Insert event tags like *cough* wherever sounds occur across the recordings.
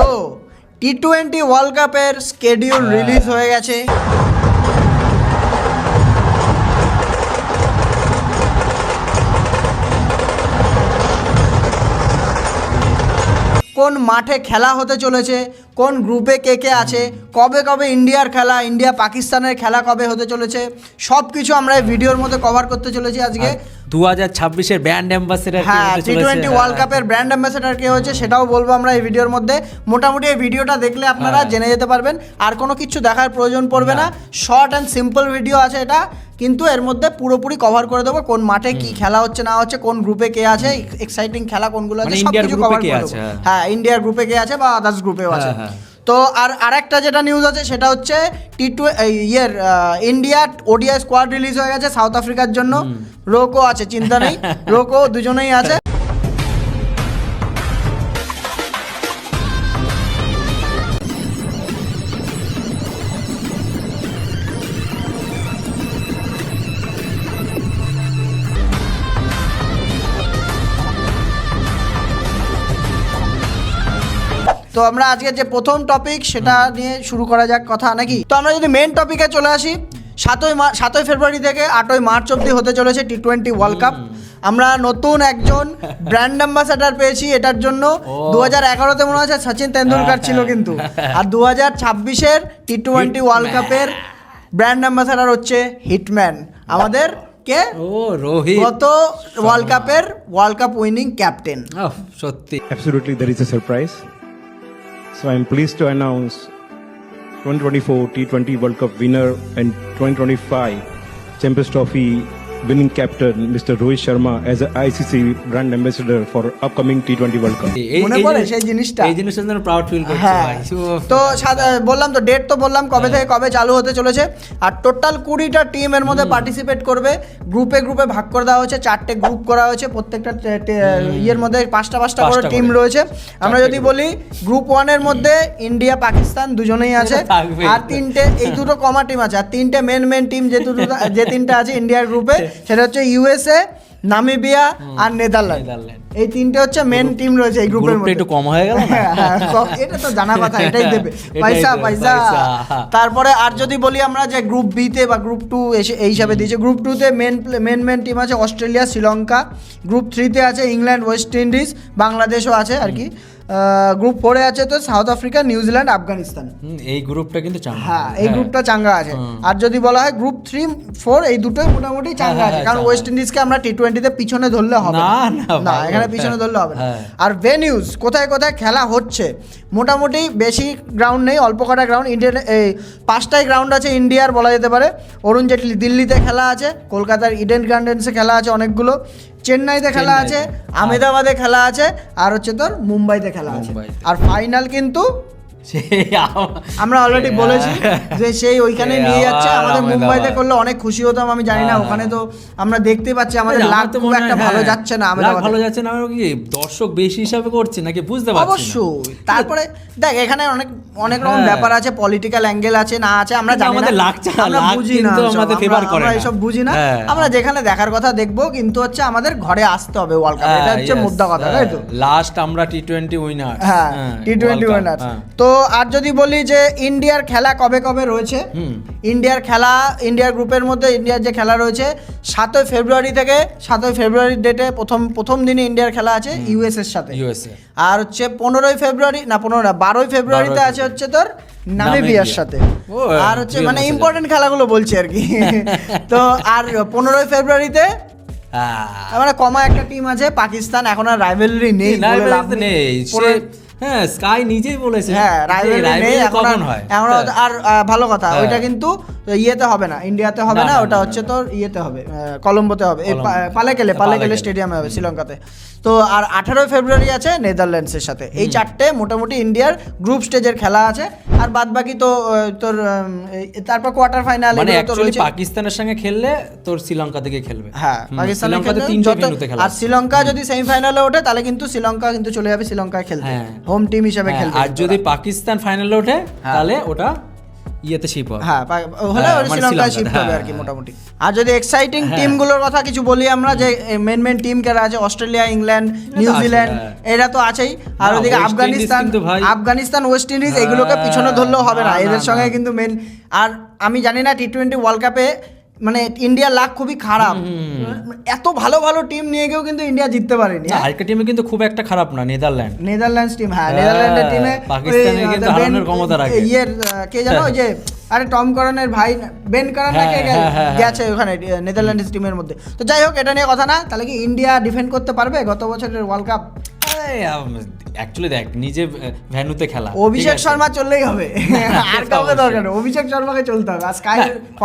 তো T twenty world কাপের schedule release হয়ে গেছে। কোন মাঠে খেলা হতে চলেছে? কোন গ্রুপে কে কে আছে? কবে কবে ইন্ডিয়ার খেলা ইন্ডিয়া পাকিস্তানের খেলা কবে হতে চলেছে? সব কিছু আমরা এই ভিডিওর মধ্যে কভার করতে চলেছি আজকে। দু হাজার ছাব্বিশের ব্র্যান্ড অ্যাম্বাসেডার হ্যাঁ টি টোয়েন্টি ওয়ার্ল্ড কাপের ব্র্যান্ড অ্যাম্বাসেডার কে হয়েছে সেটাও বলব আমরা এই ভিডিওর মধ্যে। মোটামুটি এই ভিডিওটা দেখলে আপনারা হ্যাঁ। জেনে যেতে পারবেন। আর কোনো কিছু দেখার প্রয়োজন পড়বে না। শর্ট অ্যান্ড সিম্পল ভিডিও আছে এটা। কিন্তু এর মধ্যে পুরোপুরি কভার করে দেবো কোন মাঠে কি খেলা হচ্ছে না হচ্ছে কোন গ্রুপে কে আছে এক্সাইটিং খেলা কোনগুলো আছে সব কিছু কভার কে করে আছে, দেবো। হ্যাঁ। ইন্ডিয়ার গ্রুপে কে আছে বা আদার্স গ্রুপেও আছে হ্যাঁ, হ্যাঁ। তো আর আরেকটা যেটা নিউজ আছে সেটা হচ্ছে টি টু ইয়ের ইন্ডিয়া ওডিআই স্কোয়াড রিলিজ হয়ে গেছে সাউথ আফ্রিকার জন্য। রোকও আছে চিন্তা নেই। রোকো দুজনেই আছে। তো আমরা আজকে যে প্রথম টপিক সেটা নিয়ে শুরু করা যাক কথা নাকি? তো আমরা যদি মেন টপিকে চলে আসি সাতই মা- সাতই ফেব্রুয়ারি থেকে আটই মার্চ অবধি হতে চলেছে টি টোয়েন্টি ওয়ার্ল্ড কাপ আমরা নতুন একজন ব্র্যান্ড অ্যাম্বাসাডার পেয়েছি এটার জন্য। দু হাজার এগারোতে মনে হচ্ছে সচিন তেন্ডুলকার ছিল কিন্তু। আর দু হাজার ছাব্বিশের টি টোয়েন্টি ওয়ার্ল্ড কাপের ব্র্যান্ড অ্যাম্বাসাডার হচ্ছে হিটম্যান আমাদের কে? ও রোহিত। গত ওয়ার্ল্ড কাপের ওয়ার্ল্ড কাপ উইনিং ক্যাপ্টেন সত্যি। Is a surprise. So I'm pleased to announce 2024 T20 World Cup winner and 2025 Champions Trophy winning captain Mr. Rohit Sharma as ICC brand ambassador for upcoming T20 World Cup. এই- মনে পড়ে সেই জিনিসটা? এই জিনিসটার জন্য proud feel করছি হ্যাঁ। ভাই। তো বললাম তো ডেট তো বললাম কবে থেকে কবে চালু হতে চলেছে। আর টোটাল কুড়িটা টিম এর মধ্যে পার্টিসিপেট করবে। গ্রুপে গ্রুপে ভাগ করে দেওয়া হয়েছে চারটে গ্রুপ করা হয়েছে প্রত্যেকটা টে- টে- ইয়ের মধ্যে পাঁচটা পাঁচটা করে টিম রয়েছে। আমরা যদি বলি গ্রুপ ওয়ানের মধ্যে ইন্ডিয়া পাকিস্তান দুজনেই আছে। *laughs* আর তিনটে এই দুটো কমা টিম আছে। আর তিনটে মেন মেন টিম যে দুটো *laughs* যে তিনটে আছে ইন্ডিয়ার গ্রুপে সেটা হচ্ছে ইউএসএ নামিবিয়া আর নেদারল্যান্ড। এই তিনটে হচ্ছে মেন টিম রয়েছে এই গ্রুপের মধ্যে। একটু কম হয়ে গেল? হ্যাঁ, হ্যাঁ, এটা তো জানা কথা *laughs* এটাই দেবে। পয়সা পয়সা। তারপরে আর যদি বলি আমরা যে গ্রুপ বি তে বা গ্রুপ টু এসে এই হিসাবে দিয়েছে গ্রুপ টু তে মেন মেন মেন টিম আছে অস্ট্রেলিয়া শ্রীলঙ্কা। গ্রুপ থ্রিতে আছে ইংল্যান্ড ওয়েস্ট ইন্ডিজ বাংলাদেশও আছে আর কি। গ্রুপ ফোরে আছে তো সাউথ আফ্রিকা নিউজিল্যান্ড আফগানিস্তান এই গ্রুপটা কিন্তু হ্যাঁ এই গ্রুপটা চাঙ্গা আছে। আর যদি বলা হয় গ্রুপ থ্রি ফোর এই দুটোই মোটামুটি চাঙ্গা হ্যাঁ, আছে। হ্যাঁ, কারণ ওয়েস্ট ইন্ডিজকে আমরা টি টোয়েন্টিতে পিছনে ধরলে হবে না, এখানে পিছনে হ্যাঁ, ধরলে হবে না। হ্যাঁ। আর ভেনিউজ কোথায় কোথায় খেলা হচ্ছে? মোটামুটি বেশি গ্রাউন্ড নেই অল্প কটা গ্রাউন্ড ইন্ডিয়ান এই পাঁচটাই গ্রাউন্ড আছে ইন্ডিয়ার বলা যেতে পারে। অরুণ জেটলি দিল্লিতে খেলা আছে কলকাতার ইডেন গার্ডেন্সে খেলা আছে অনেকগুলো। চেন্নাইতে খেলা আছে চেন্নাইতে, আহমেদাবাদে খেলা আছে আর হচ্ছে তোর মুম্বাইতে খেলা আছে। আর ফাইনাল কিন্তু আমরা অলরেডি বলেছি যে সেই ওইখানে নিয়ে যাচ্ছে আমাদের মুম্বাইতে করলে অনেক খুশি হতাম আমি জানি না হ্যাঁ, ওখানে হ্যাঁ। তো আমরা দেখতে পাচ্ছি আমাদের লাভ তো একটা ভালো হ্যাঁ, যাচ্ছে না আহমেদাবাদে ভালো যাচ্ছে না কি দর্শক বেশি হিসাবে করছে নাকি বুঝতে পারছি অবশ্যই তারপরে দেখ এখানে অনেক অনেক রকম। ব্যাপার আছে পলিটিক্যাল অ্যাঙ্গেল আছে না আছে আমরা জানি না আমাদের লাগছে আমরা বুঝি না কিন্তু আমাদের favor করে আমরা। এসব বুঝি না। আমরা যেখানে দেখার কথা দেখব কিন্তু হচ্ছে আমাদের ঘরে আসতে হবে ওয়ার্ল্ড কাপ এটা হচ্ছে মুদ্রা কথা তাই তো লাস্ট আমরা টি টোয়েন্টি উইনার হ্যাঁ টি টোয়েন্টি উইনার। তো আর যদি বলি যে ইন্ডিয়ার খেলা কবে কবে রয়েছে? ইন্ডিয়ার খেলা ইন্ডিয়ার গ্রুপের মধ্যে ইন্ডিয়ার যে খেলা রয়েছে সাতই ফেব্রুয়ারি থেকে সাতই ফেব্রুয়ারি ডেটে প্রথম প্রথম দিনে ইন্ডিয়ার খেলা আছে ইউএস এর সাথে। আর হচ্ছে পনেরোই ফেব্রুয়ারি না পনেরো না বারোই ফেব্রুয়ারিতে আছে হচ্ছে তোর নামিবিয়ার সাথে। আর হচ্ছে মানে ইম্পর্টেন্ট খেলাগুলো বলছি আর কি। *laughs* তো আর পনেরোই ফেব্রুয়ারিতে মানে কমা একটা টিম আছে পাকিস্তান এখন আর রাইভেলরি নেই নেই। হ্যাঁ স্কাই নিজেই বলেছে হ্যাঁ রাইভেলরি নেই এখন আর হয়। এখন আর- ভালো কথা। হ্যাঁ। ওইটা কিন্তু ইয়েতে হবে না ইন্ডিয়াতে হবে না, ওটা হচ্ছে তোর ইয়েতে হবে কলম্বোতে হবে। পালেকেলে হ্যাঁ, পালেকেলে। স্টেডিয়ামে হবে শ্রীলঙ্কাতে। তো আর আঠারোই ফেব্রুয়ারি আছে নেদারল্যান্ডসের সাথে। এই চারটে মোটামুটি ইন্ডিয়ার গ্রুপ স্টেজের খেলা আছে আর বাদ বাকি তো তোর তারপর কোয়ার্টার ফাইনাল মানে অ্যাকচুয়ালি পাকিস্তানের সঙ্গে খেললে তোর শ্রীলঙ্কা থেকে খেলবে। হ্যাঁ পাকিস্তানের ভেন্যুতে খেলা আর শ্রীলঙ্কা যদি সেমিফাইনালে ওঠে তাহলে কিন্তু শ্রীলঙ্কা কিন্তু চলে যাবে শ্রীলঙ্কায় খেলতে হ্যাঁ। হোম টিম হিসেবে হ্যাঁ, খেলতে আর যদি পাকিস্তান ফাইনালে ওঠে হ্যাঁ। তাহলে ওটা ইয়েতে শিপ হবে। হ্যাঁ হলে হ্যাঁ, মানে শ্রীলঙ্কায় শ্রীলঙ্কা, শিফট হবে আর কি হ্যাঁ, মোটামুটি। আর যদি এক্সাইটিং হ্যাঁ। টিমগুলোর কথা কিছু বলি আমরা যে মেন মেন টিম কারা আছে অস্ট্রেলিয়া ইংল্যান্ড নিউজিল্যান্ড হ্যাঁ। এরা তো আছেই। আর ওদিকে আফগানিস্তান আফগানিস্তান ওয়েস্ট ইন্ডিজ এগুলোকে হ্যাঁ, পিছনে ধরলেও হবে না। না, এদের সঙ্গে কিন্তু মেন আর আমি জানি না টি টোয়েন্টি ওয়ার্ল্ড কাপে মানে ইন্ডিয়ার লাক খুবই খারাপ। এত ভালো ভালো টিম নিয়ে গিয়েও কিন্তু ইন্ডিয়া জিততে পারেনি। আরেকটা টিমে কিন্তু খুব একটা খারাপ না নেদারল্যান্ড নেদারল্যান্ডস টিম হ্যাঁ হ্যাঁ, নেদারল্যান্ডের টিমে পাকিস্তানের কিন্তু হারানোর ক্ষমতা রাখে। ইয়ের কে জানো ওই যে আরে টম করনের ভাই বেন করন না কে হ্যাঁ, গে- হ্যাঁ, হ্যাঁ, গেছে ওখানে নেদারল্যান্ডস টিমের মধ্যে। তো যাই হোক এটা নিয়ে কথা না তাহলে কি ইন্ডিয়া ডিফেন্ড করতে পারবে? গত বছরের ওয়ার্ল্ড কাপ অ্যাকচুয়ালি দেখ নিজে ভ্যানুতে খেলা। অভিষেক শর্মা চললেই হবে। *laughs* আর কাউকে দরকার নেই। অভিষেক শর্মাকে চলতে হবে। আর স্কাই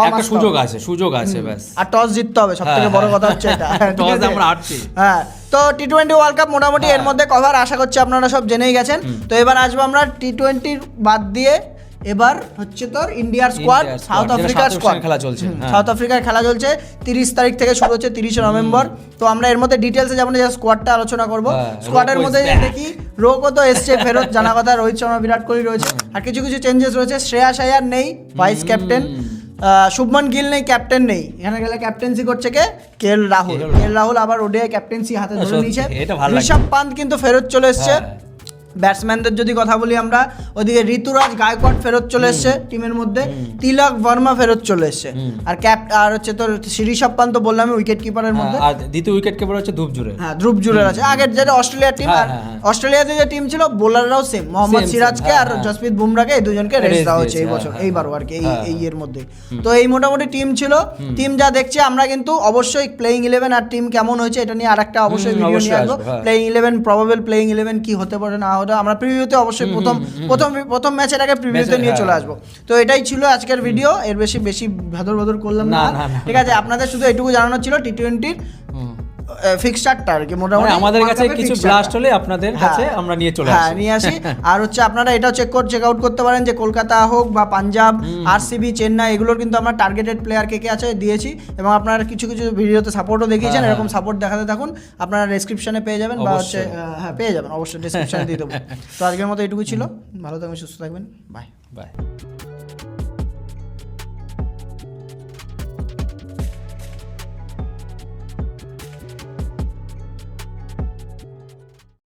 একটা সুযোগ আছে সুযোগ আছে ব্যাস। আর টস জিততে হবে সব থেকে হ্যাঁ, বড় হ্যাঁ। কথা হচ্ছে এটা। টস আমরা। হ্যাঁ তো টি টোয়েন্টি ওয়ার্ল্ড কাপ মোটামুটি এর হ্যাঁ। মধ্যে কভার আশা করছি আপনারা সব জেনেই গেছেন। তো এবার আসব আমরা টি টোয়েন্টির বাদ দিয়ে এবার হচ্ছে তোর ইন্ডিয়ার স্কোয়াড সাউথ আফ্রিকার স্কোয়াড খেলা চলছে, হ্যাঁ। সাউথ আফ্রিকার খেলা চলছে তিরিশ তারিখ থেকে শুরু হচ্ছে তিরিশে নভেম্বর। তো আমরা এর মধ্যে ডিটেলসে যাব না স্কোয়াডটা আলোচনা করব। হ্যাঁ, স্কোয়াডের মধ্যে. দেখি রোগও তো এসছে ফেরত জানা কথা রোহিত শর্মা বিরাট কোহলি রয়েছে। আর কিছু কিছু চেঞ্জেস রয়েছে শ্রেয়াস আয়ার নেই ভাইস ক্যাপ্টেন শুভমন গিল নেই ক্যাপ্টেন নেই। এখানে গেলে ক্যাপ্টেন্সি করছে কে? KL Rahul. KL KL Rahul. আবার ওডিআই ক্যাপ্টেন্সি হাতে ধরে নিয়েছে। ঋষভ পান্ত কিন্তু ফেরত চলে এসছে। হ্যাঁ। ব্যাটসম্যানদের যদি কথা বলি আমরা ওদিকে ঋতুরাজ গায়কোয়াড় ফেরত চলে এসছে টিমের মধ্যে। তিলক বর্মা ফেরত চলে এসছে। আর ক্যাপ আর হচ্ছে তোর ঋষভ পান্ত বললাম উইকেট কিপারের মধ্যে। আর দ্বিতীয় উইকেট কিপার হচ্ছে জুড়ে। হ্যাঁ ধ্রুব আছে। আগের যেটা অস্ট্রেলিয়ার টিম হ্যাঁ, আর হ্যাঁ, হ্যাঁ। অস্ট্রেলিয়াতে যে টিম ছিল বোলাররাও সেম মোহাম্মদ সিরাজকে আর। জসপ্রীত বুমরাকে এই দুজনকে রেস্ট দেওয়া হয়েছে এই বছর এইবারও আর কি এই এই এর মধ্যে। তো এই মোটামুটি টিম ছিল। টিম যা দেখছি আমরা কিন্তু অবশ্যই প্লেইং ইলেভেন আর টিম কেমন হয়েছে এটা নিয়ে আরেকটা অবশ্যই ভিডিও নিয়ে অবশ্যই আসব। Playing eleven probable playing eleven কি হতে পারে না হতে আমরা প্রিভিউতে অবশ্যই প্রথম প্রথম প্রথম ম্যাচের আগে প্রিভিউতে নিয়ে হ্যাঁ। চলে আসব। তো এটাই ছিল আজকের ভিডিও এর বেশি বেশি ভাদর ভাদর করলাম না। ঠিক আছে আপনাদের শুধু এটুকু জানানো ছিল টি টোয়েন্টির ফিক্সচারটা আর কি? মোটামুটি মানে আমাদের কাছে কিছু ব্লাস্ট হলে আপনাদের কাছে হ্যাঁ। আমরা নিয়ে চলে হ্যাঁ নিয়ে আসি। *laughs* আর হচ্ছে আপনারা এটাও চেক করে চেক আউট করতে পারেন যে কলকাতা হোক বা পাঞ্জাব আরসিবি চেন্নাই এগুলোর কিন্তু আমরা টার্গেটেড প্লেয়ার কে কে আছে দিয়েছি এবং আপনারা কিছু কিছু ভিডিওতে সাপোর্টও দেখিয়েছেন হ্যাঁ, এরকম সাপোর্ট দেখাতে থাকুন। আপনারা ডেসক্রিপশনে পেয়ে যাবেন বা হচ্ছে হ্যাঁ পেয়ে যাবেন অবশ্যই ডেসক্রিপশনে দিয়ে দেবো। *laughs* তো আজকের মতো এটুকু ছিল। ভালো থাকবেন সুস্থ থাকবেন। Bye bye